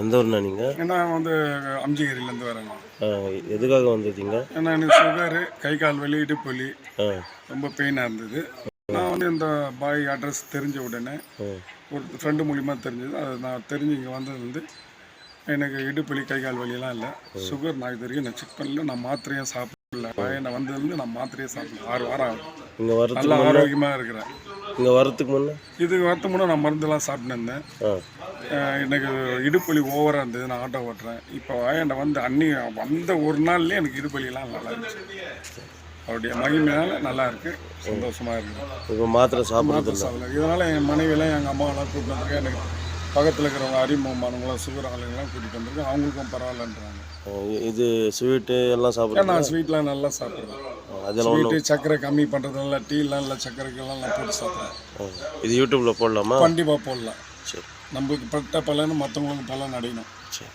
எந்த ஊர்ண்ணா நீங்கள் நான் வந்து அம்ஜிகிரிலேருந்து வரேங்க எதுக்காக வந்திருக்கீங்க? ஏன்னா எனக்கு சுகரு கை கால் வலி இடுப்பு வலி ரொம்ப பெயினாக இருந்தது. நான் வந்து இந்த பாய் அட்ரஸ் தெரிஞ்ச உடனே ஒரு ஃப்ரெண்டு மூலிமா தெரிஞ்சது. அது நான் தெரிஞ்சு இங்கே வந்தது வந்து எனக்கு இடுப்பு வலி கை கால் வலியெல்லாம் இல்லை. சுகர் நான் இது வரைக்கும் நான் செக் பண்ணல. நான் மாத்திரையும் சாப்பிடல. நான் வந்ததுலேருந்து நான் மாத்திரையே சாப்பிடல. ஆறு வாரம் வரதுக்கு நல்லா ஆரோக்கியமாக இருக்கிறேன். இங்கே வரதுக்கு முன்னே? இது வரத்து முன்னே நான் மருந்தெல்லாம் சாப்பிட்டு இருந்தேன். எனக்கு இடுப்பு வலி ஓவராக இருந்தது. நான் ஆட்டோ ஓட்டுறேன். இப்போ என்கிட்ட வந்து அன்னி வந்த ஒரு நாள்லேயே எனக்கு இடுப்பு வலியெல்லாம் நல்லா இருந்துச்சு. அவருடைய மகிமையால நல்லா இருக்கு. சந்தோஷமா இருக்கு. இப்போ மாத்திரை சாப்பிட்றது சாப்பிடல. இதனால என் மனைவியெல்லாம் எங்கள் அம்மாவெல்லாம் கூப்பிட்டு வந்திருக்கேன். எனக்கு பக்கத்தில் இருக்கிறவங்க அறிமுகமானவங்களாம் சுகர் ஆளுங்கெல்லாம் கூட்டிகிட்டு வந்திருக்கேன். அவங்களுக்கும் பரவாயில்லன்றாங்க. இது ஸ்வீட்டு எல்லாம் சாப்பிட்றது நான் ஸ்வீட்லாம் நல்லா சாப்பிட்றேன் அதெல்லாம் ஸ்வீட்டு சர்க்கரை கம்மி பண்ணுறதுனால டீலாம் இல்லை சர்க்கரைக்கெல்லாம் நான் போட்டு சாப்பிட்றேன். இது யூடியூப்பில் போடலாமா? கண்டிப்பாக போடலாம். சரி. நம்மளுக்கு பட்ட பலன் மற்றவங்களுக்கு பலன் அடையணும். சரி.